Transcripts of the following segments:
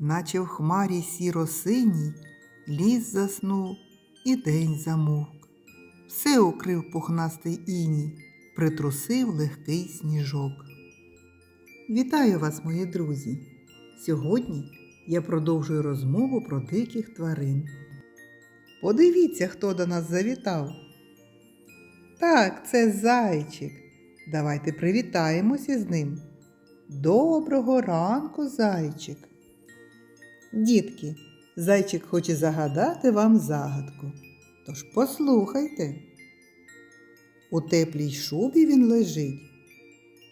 наче в хмарі сіро-синій, ліс заснув і день замовк. Все укрив пухнастий іній, притрусив легкий сніжок. Вітаю вас, мої друзі! Сьогодні я продовжую розмову про диких тварин. Подивіться, хто до нас завітав. Так, це зайчик. Давайте привітаємося з ним. Доброго ранку, зайчик. Дітки, зайчик хоче загадати вам загадку. Тож послухайте. У теплій шубі він лежить,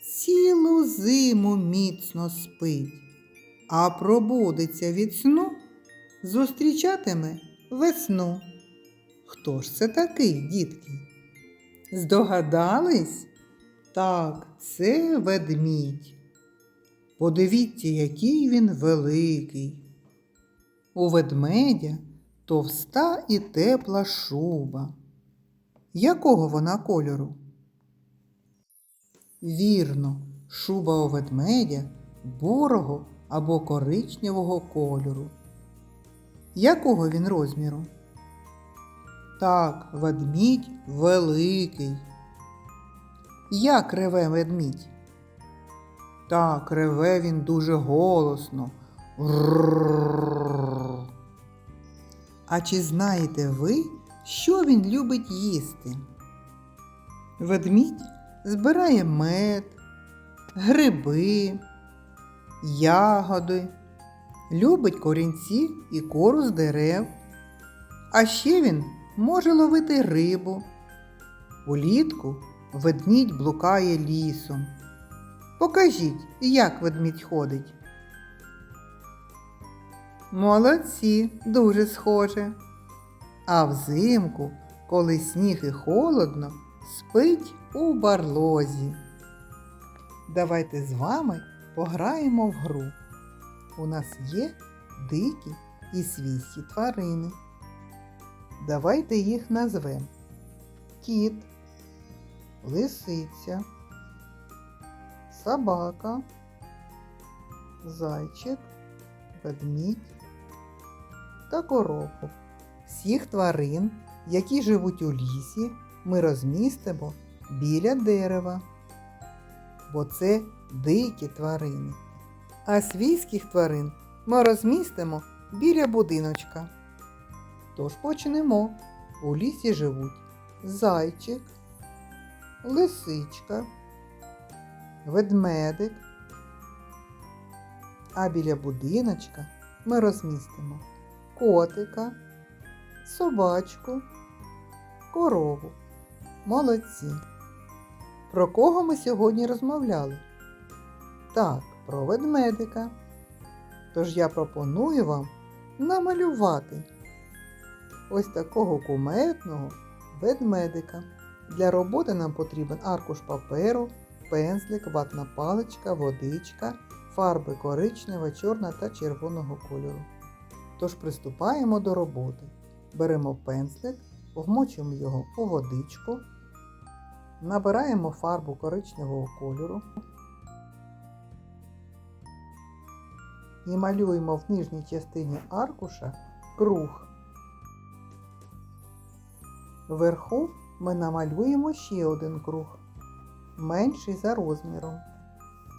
цілу зиму міцно спить, а пробудеться від сну, зустрічатиме весну. Хто ж це такий, дітки? Здогадались? Так, це ведмідь. Подивіться, який він великий. У ведмедя товста і тепла шуба. Якого вона кольору? Вірно, шуба у ведмедя бурого або коричневого кольору. Якого він розміру? Так, ведмідь великий. Як реве ведмідь? Так, реве він дуже голосно. Рррррррр. А чи знаєте ви, що він любить їсти? Ведмідь збирає мед, гриби, ягоди, любить корінці і кору з дерев. А ще він може ловити рибу. Улітку ведмідь блукає лісом. Покажіть, як ведмідь ходить. Молодці, дуже схоже. А взимку, коли сніг і холодно, спить у барлозі. Давайте з вами пограємо в гру. У нас є дикі і свійські тварини. Давайте їх назвемо кіт, лисиця, собака, зайчик, ведмідь та корову. Всіх тварин, які живуть у лісі, ми розмістимо біля дерева, бо це дикі тварини. А свійських тварин ми розмістимо біля будиночка. Тож почнемо. У лісі живуть зайчик, лисичка, ведмедик. А біля будиночка ми розмістимо котика, собачку, корову. Молодці. Про кого ми сьогодні розмовляли? Так, про ведмедика. Тож я пропоную вам намалювати ось такого куметного ведмедика. Для роботи нам потрібен аркуш паперу, пензлик, ватна паличка, водичка, фарби коричнева, чорна та червоного кольору. Тож приступаємо до роботи. Беремо пензлик, вмочуємо його у водичку, набираємо фарбу коричневого кольору і малюємо в нижній частині аркуша круг. Вверху ми намалюємо ще один круг, менший за розміром.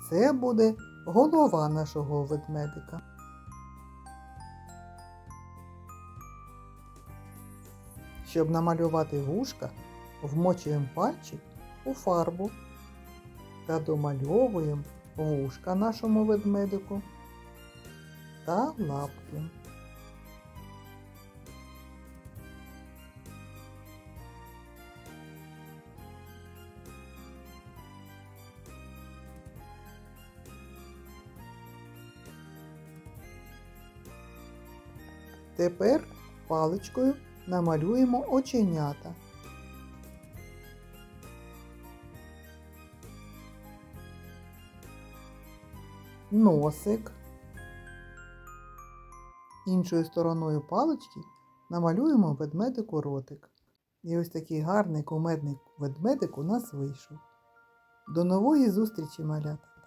Це буде голова нашого ведмедика. Щоб намалювати вушка, вмочуємо пальчик у фарбу та домальовуємо вушка нашому ведмедику та лапки. Тепер паличкою намалюємо оченята. Носик. Іншою стороною палички намалюємо ведмедику ротик. І ось такий гарний кумедний ведмедик у нас вийшов. До нової зустрічі, малята!